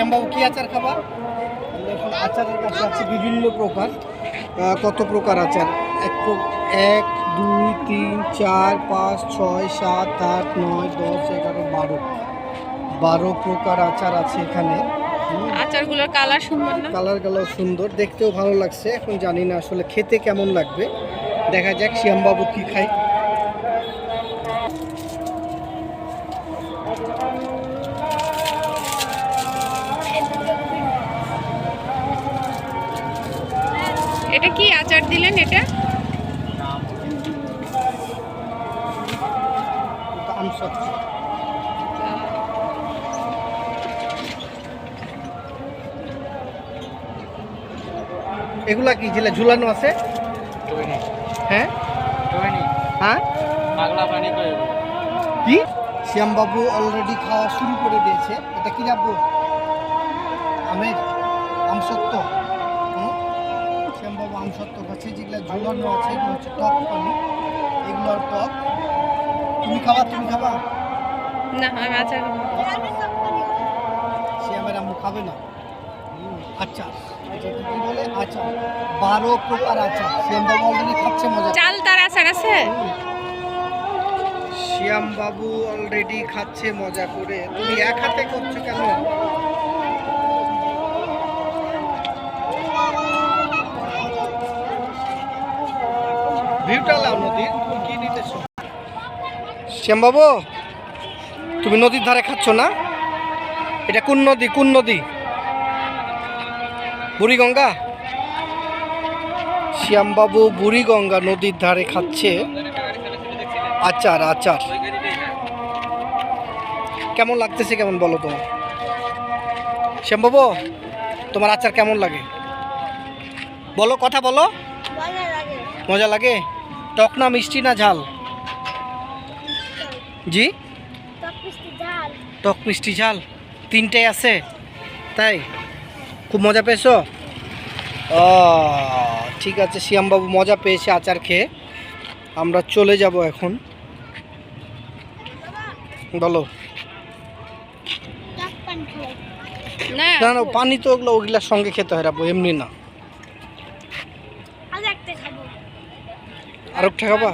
শ্যামবাবু কি আচার খাবার? আমরা এখন আচারের কাছে আছে বিভিন্ন প্রকার। কত প্রকার আচার? এক এক দুই তিন চার পাঁচ ছয় সাত আট নয় দশ এগারো বারো। বারো প্রকার আচার আছে এখানে। আচারগুলোর কালার সুন্দর না? কালার কালার সুন্দর। দেখতেও ভালো লাগছে। এখন জানি না আসলে খেতে কেমন লাগবে। দেখা যাক শ্যামবাবু কি খায়। এটা কি আচার দিলেন এটা? এগুলা কি যেটা ঝুলানো আছে? হ্যাঁ? হ্যাঁ? কি? শ্যামবাবু অলরেডি খাওয়া শুরু করে দিয়েছে। এটা কি রাখব আমের আমসত্ব যেগুলো আছে এগুলো হচ্ছে টক পানি। এগুলো টক। তুমি খাবা তুমি খাবা? না আমি আচার সে আমার আম্মু খাবে না। আচ্ছা এটাকে কি বলে? আচার। বারো প্রকার আচার। শ্যামবাবু অলরেডি খাচ্ছে মজা চাল তার আচার আছে? শ্যাম বাবু অলরেডি খাচ্ছে মজা করে। তুমি এক হাতে করছ কেন? ভিউটা লাও নদীর তুমি কি নিতেছো শ্যাম বাবু তুমি নদীর ধারে খাচ্ছ না? এটা কোন নদী কোন নদী? বুড়িগঙ্গা? শ্যামবাবু বুড়িগঙ্গা নদীর ধারে খাচ্ছে আচার আচার। কেমন লাগতেছে কেমন বলো তোমার শ্যামবাবু তোমার আচার কেমন লাগে? বলো কথা বলো। মজা লাগে? টক না মিষ্টি না ঝাল? জি? টক মিষ্টি ঝাল। তিনটেই আছে তাই? খুব মজা পেয়েছ? ও ঠিক আছে শ্যামবাবু মজা পেয়েছে আচার খেয়ে। আমরা চলে যাব এখন। বলো। না না না পানি তো ওগুলো ওগুলার সঙ্গে খেতে হয় রাবো এমনি না। আর ঠেকাবা